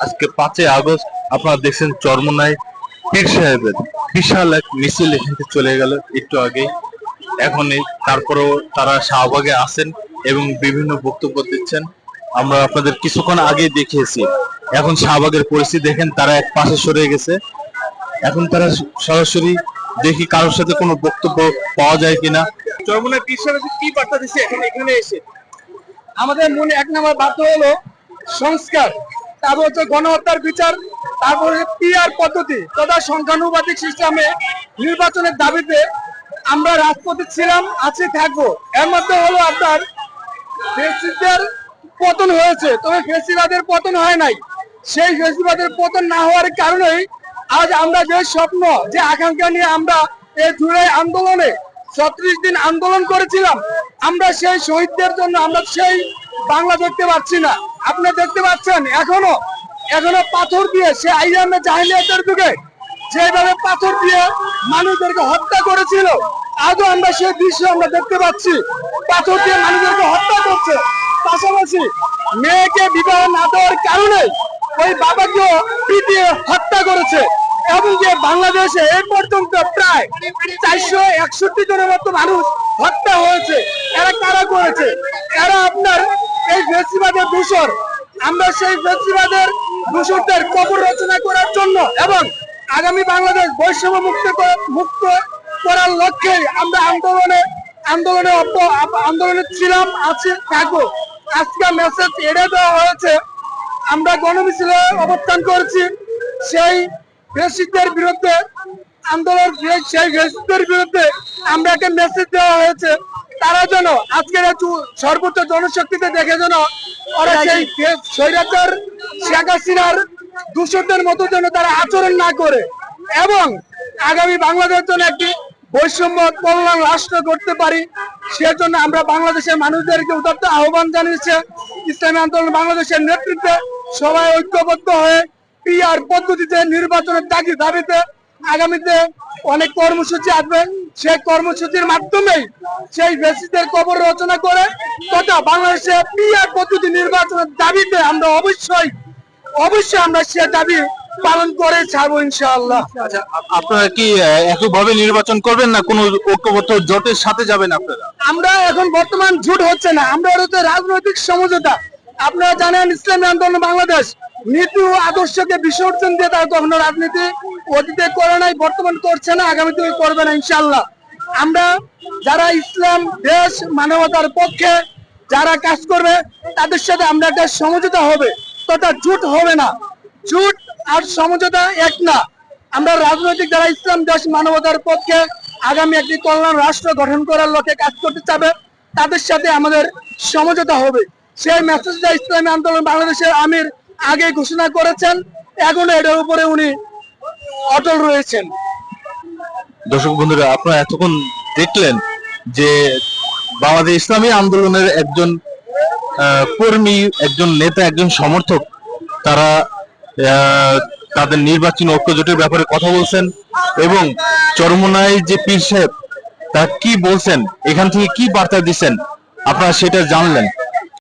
আজকে পাঁচই আগস্ট, আপনারা দেখছেন চরমনায় পীর সাহেবের বিশাল এক মিছিল এখান চলে গেল একটু আগে এখন এই- তারপরেও তারা শাহবাগে আছেন এবং বিভিন্ন বক্তব্য দিচ্ছেন। আমরা আপনাদের কিছুক্ষণ আগে দেখিয়েছি। এখন শাহবাগের পরিস্থিতি দেখেন, তারা এক পাশে সরে গেছে। এখন তারা সরাসরি দেখি কারোর সাথে কোনো বক্তব্য পাওয়া যায় কিনা। চরমনায় পীর সাহেব কি বার্তা দিচ্ছে এখন এখানে এসে। আমাদের মনে এক নম্বর বার্তা হলো, সংস্কার। তারপর হচ্ছে গণহত্যার বিচার, তারপর পিআর পদ্ধতি তথা সংখ্যানুপাতিক সিস্টেমে নির্বাচনের দাবিতে আমরা রাজপথে ছিলাম, আছি, থাকব। এর মধ্যে হলো আপনার ফেসিদের পতন হয়েছে। তবে ফেসিবাদের পতন হয় নাই। সেই ফেসিবাদের পতন না হওয়ার কারণেই আজ আমরা যে স্বপ্ন, যে আকাঙ্ক্ষা নিয়ে আমরা এই জুলাই আন্দোলনে ছত্রিশ দিন আন্দোলন করেছিলাম, আমরা সেই শহীদদের জন্য আমরা সেই বাংলা দেখতে পাচ্ছি না। আপনি দেখতে পাচ্ছেন, এখনও এখনও পাথর দিয়ে সে আইয়ামে জাহিলিয়াতের যুগে যেভাবে পাথর দিয়ে মানুষদেরকে হত্যা করেছিল, আজও আমরা সেই দৃশ্য আমরা দেখতে পাচ্ছি। পাথর দিয়ে মানুষদেরকে হত্যা করছে। পাশাপাশি মেয়েকে বিবাহ না দেওয়ার কারণে ওই বাবাকেও পিটিয়ে হত্যা করেছে। এবং যে বাংলাদেশে এ পর্যন্ত প্রায় চারশো একষট্টি জনের মতো মানুষ হত্যা হয়েছে। এরা কারা করেছে? এরা আপনার এই ফেসিবাদের দূষর আমরা সেই ফেসিবাদের দূষরদের কবর রচনা করার জন্য এবং আগামী বাংলাদেশ বৈষম্য মুক্ত মুক্ত করার লক্ষ্যে আমরা আন্দোলনে আন্দোলনে আন্দোলনে ছিলাম, আছি, থাকব। আজকে মেসেজ এড়ে দেওয়া হয়েছে। আমরা গণমিছিলে অবস্থান করেছি। সেই ফেসিদের বিরুদ্ধে আন্দোলন, সেই ফেসিদের বিরুদ্ধে আমরা একটা মেসেজ দেওয়া হয়েছে। তারা যেন আজকের সর্বোচ্চ জনশক্তিতে দেখে যেন ওরা সেই ফে- স্বৈরাচার শেখ হাসিনার মতো যেন তারা আচরণ না করে এবং আগামী বাংলাদেশের জন্য একটি বৈষম্য কল্যাণ রাষ্ট্র করতে পারি সেজন্য আমরা বাংলাদেশের মানুষদেরকে উদাত্ত আহ্বান জানিয়েছে। ইসলামী আন্দোলন বাংলাদেশের নেতৃত্বে সবাই ঐক্যবদ্ধ হয়ে পিআর পদ্ধতিতে নির্বাচনের দাবি দাবিতে আগামীতে অনেক কর্মসূচি আসবে। সেই কর্মসূচির মাধ্যমেই সেই বেসিসের কবর রচনা করে তথা বাংলাদেশে পিআর পদ্ধতি নির্বাচনের দাবিতে আমরা অবশ্যই অবশ্যই আমরা সে দাবি পালন করে ছাড়বো ইনশাআল্লাহ। আচ্ছা আপনারা কি আহ, এককভাবে নির্বাচন করবেন না কোনো ঐক্যবদ্ধ জোটের সাথে যাবেন আপনারা? আমরা এখন বর্তমান জুট হচ্ছে না আমরা হচ্ছে রাজনৈতিক সমঝোতা। আপনারা জানেন ইসলামী আন্দোলন বাংলাদেশ নীতি ও আদর্শকে বিসর্জন দিয়ে তারা কখনো রাজনীতি অতীতে করে নাই বর্তমান করছে না, আগামীতে করবে না ইনশাল্লাহ আমরা যারা ইসলাম, দেশ, মানবতার পক্ষে যারা কাজ করবে, তাদের সাথে আমরা একটা সমঝোতা হবে। তথা জুট হবে না। জুট আর সমঝোতা এক না। আমরা রাজনৈতিক যারা ইসলাম, দেশ, মানবতার পক্ষে আগামী একটি কল্যাণ রাষ্ট্র গঠন করার লক্ষ্যে কাজ করতে চাবে, তাদের সাথে আমাদের সমঝোতা হবে। সেই মেসেজটা ইসলামী আন্দোলন বাংলাদেশের আমির আগে ঘোষণা করেছেন। এখন এটার উপরে উনি অটল রয়েছেন। দর্শক বন্ধুরা, আপনারা এতক্ষণ দেখলেন যে বাংলাদেশ ইসলামী আন্দোলনের একজন কর্মী, একজন নেতা, একজন সমর্থক, তারা তাদের নির্বাচনী ঐক্যজোটের ব্যাপারে কথা বলছেন এবং চরমনায় যে পীর সাহেব তা কি বলছেন, এখান থেকে কি বার্তা দিচ্ছেন, আপনারা সেটা জানলেন।